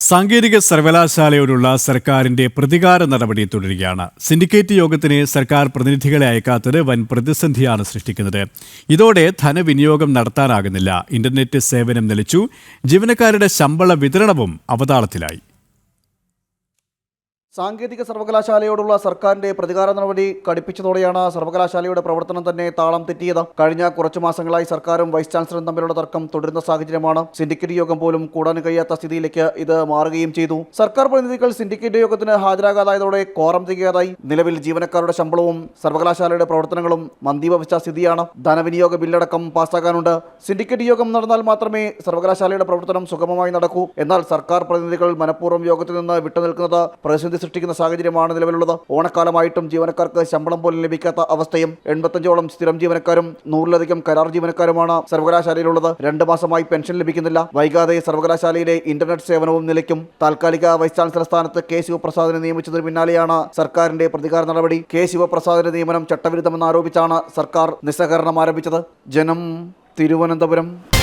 സാങ്കേതിക സർവകലാശാലയോടുള്ള സർക്കാരിന്റെ പ്രതികാര നടപടി തുടരുകയാണ്. സിൻഡിക്കേറ്റ് യോഗത്തിന് സർക്കാർ പ്രതിനിധികളെ അയക്കാത്തത് വൻ പ്രതിസന്ധിയാണ് സൃഷ്ടിക്കുന്നത്. ഇതോടെ ധനവിനിയോഗം നടത്താനാകുന്നില്ല. ഇന്റർനെറ്റ് സേവനം നിലച്ചു. ജീവനക്കാരുടെ ശമ്പള വിതരണവും അവതാളത്തിലായി. സാങ്കേതിക സർവകലാശാലയോടുള്ള സർക്കാരിന്റെ പ്രതികാര നടപടി കടുപ്പിച്ചതോടെയാണ് സർവകലാശാലയുടെ പ്രവർത്തനം തന്നെ താളം തെറ്റിയത്. കഴിഞ്ഞ കുറച്ചു മാസങ്ങളായി സർക്കാരും വൈസ് ചാൻസലറും തമ്മിലുള്ള തർക്കം തുടരുന്ന സാഹചര്യമാണ് സിൻഡിക്കേറ്റ് യോഗം പോലും കൂടാൻ കഴിയാത്ത സ്ഥിതിയിലേക്ക് ഇത് മാറുകയും ചെയ്തു. സർക്കാർ പ്രതിനിധികൾ സിൻഡിക്കേറ്റ് യോഗത്തിന് ഹാജരാകാതായതോടെ കോറം തികയാതായി. നിലവിൽ ജീവനക്കാരുടെ ശമ്പളവും സർവകലാശാലയുടെ പ്രവർത്തനങ്ങളും മന്ദീപവിച്ച സ്ഥിതിയാണ്. ധനവിനിയോഗ ബില്ലടക്കം പാസ്സാക്കാനുണ്ട് സിൻഡിക്കേറ്റ് യോഗം നടന്നാൽ മാത്രമേ സർവകലാശാലയുടെ പ്രവർത്തനം സുഗമമായി നടക്കൂ. എന്നാൽ സർക്കാർ പ്രതിനിധികൾ മനഃപൂർവം യോഗത്തിൽ നിന്ന് വിട്ടുനിൽക്കുന്നത് പ്രതിസന്ധി സൃഷ്ടിക്കുന്ന സാഹചര്യമാണ് നിലവിലുള്ളത്. ഓണക്കാലമായിട്ടും ജീവനക്കാർക്ക് ശമ്പളം പോലും ലഭിക്കാത്ത അവസ്ഥയും എൺപത്തഞ്ചോളം സ്ഥിരം ജീവനക്കാരും നൂറിലധികം കരാർ ജീവനക്കാരുമാണ് സർവകലാശാലയിലുള്ളത്. രണ്ട് മാസമായി പെൻഷൻ ലഭിക്കുന്നില്ല. വൈകാതെ സർവകലാശാലയിലെ ഇന്റർനെറ്റ് സേവനവും നിലയ്ക്കും. താൽക്കാലിക വൈസ് ചാൻസലർ സ്ഥാനത്ത് കെ ശിവപ്രസാദിനെ നിയമിച്ചതിന് പിന്നാലെയാണ് സർക്കാരിന്റെ പ്രതികാര നടപടി. കെ ശിവപ്രസാദിന്റെ നിയമനം ചട്ടവിരുദ്ധമെന്ന് ആരോപിച്ചാണ് സർക്കാർ നിസ്സഹകരണം ആരംഭിച്ചത്. ജനം തിരുവനന്തപുരം.